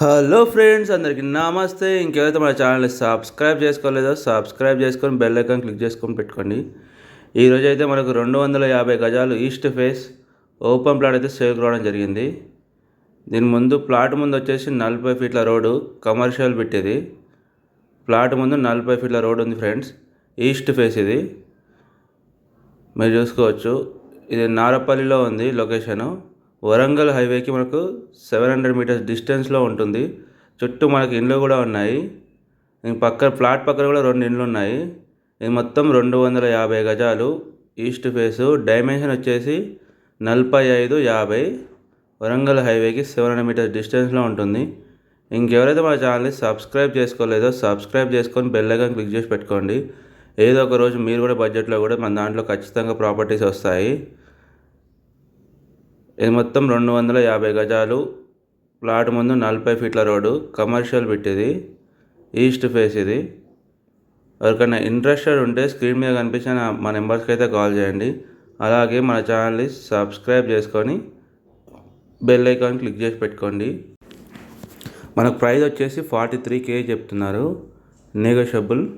Hello friends అందరికీ నమస్తే. ఇంకెవరైతే మన ఛానల్ని సబ్స్క్రైబ్ చేసుకోలేదో సబ్స్క్రైబ్ చేసుకొని బెల్ ఐకాన్ క్లిక్ చేసుకొని పెట్టుకోండి. ఈరోజు అయితే మనకు రెండు వందల యాభై గజాలు ఈస్ట్ ఫేస్ ఓపెన్ ప్లాట్ అయితే సేల్ రావడం జరిగింది. దీని ముందు ప్లాట్ ముందు వచ్చేసి నలభై ఫీట్ల రోడ్డు కమర్షియల్ పెట్టేది. ప్లాట్ ముందు నలభై ఫీట్ల రోడ్ ఉంది ఫ్రెండ్స్ ఈస్ట్ ఫేస్ ఇది. మీరు చూసుకోవచ్చు. ఇది నారపల్లిలో ఉంది లొకేషను. వరంగల్ హైవేకి మనకు సెవెన్ హండ్రెడ్ మీటర్స్ డిస్టెన్స్లో ఉంటుంది. చుట్టూ మనకి ఇండ్లు కూడా ఉన్నాయి. ఇంక పక్క ఫ్లాట్ పక్కన కూడా రెండు ఇండ్లు ఉన్నాయి. ఇది మొత్తం రెండు వందల యాభై గజాలు ఈస్ట్ ఫేసు. డైమెన్షన్ వచ్చేసి నలభై ఐదు యాభై. వరంగల్ హైవేకి సెవెన్ హండ్రెడ్ మీటర్స్ డిస్టెన్స్లో ఉంటుంది. ఇంకెవరైతే మన ఛానల్ని సబ్స్క్రైబ్ చేసుకోలేదో సబ్స్క్రైబ్ చేసుకొని బెల్ ఐకాన్ క్లిక్ చేసి పెట్టుకోండి. ఏదో ఒక రోజు మీరు కూడా బడ్జెట్లో కూడా మన దాంట్లో ఖచ్చితంగా ప్రాపర్టీస్ వస్తాయి. ఇది మొత్తం రెండు వందల యాభై గజాలు. ప్లాట్ ముందు నలభై ఫీట్ల రోడ్డు. కమర్షియల్ బిట్ ఇది. ఈస్ట్ ఫేస్ ఇది. ఎవరికైనా ఇంట్రెస్టెడ్ ఉంటే స్క్రీన్ మీద కనిపించిన మా నెంబర్స్కి అయితే కాల్ చేయండి. అలాగే మన ఛానల్ని సబ్స్క్రైబ్ చేసుకొని బెల్ ఐకాన్ క్లిక్ చేసి పెట్టుకోండి. మనకు ప్రైస్ వచ్చేసి ఫార్టీ త్రీ కే చెప్తున్నారు. నెగోషియబుల్.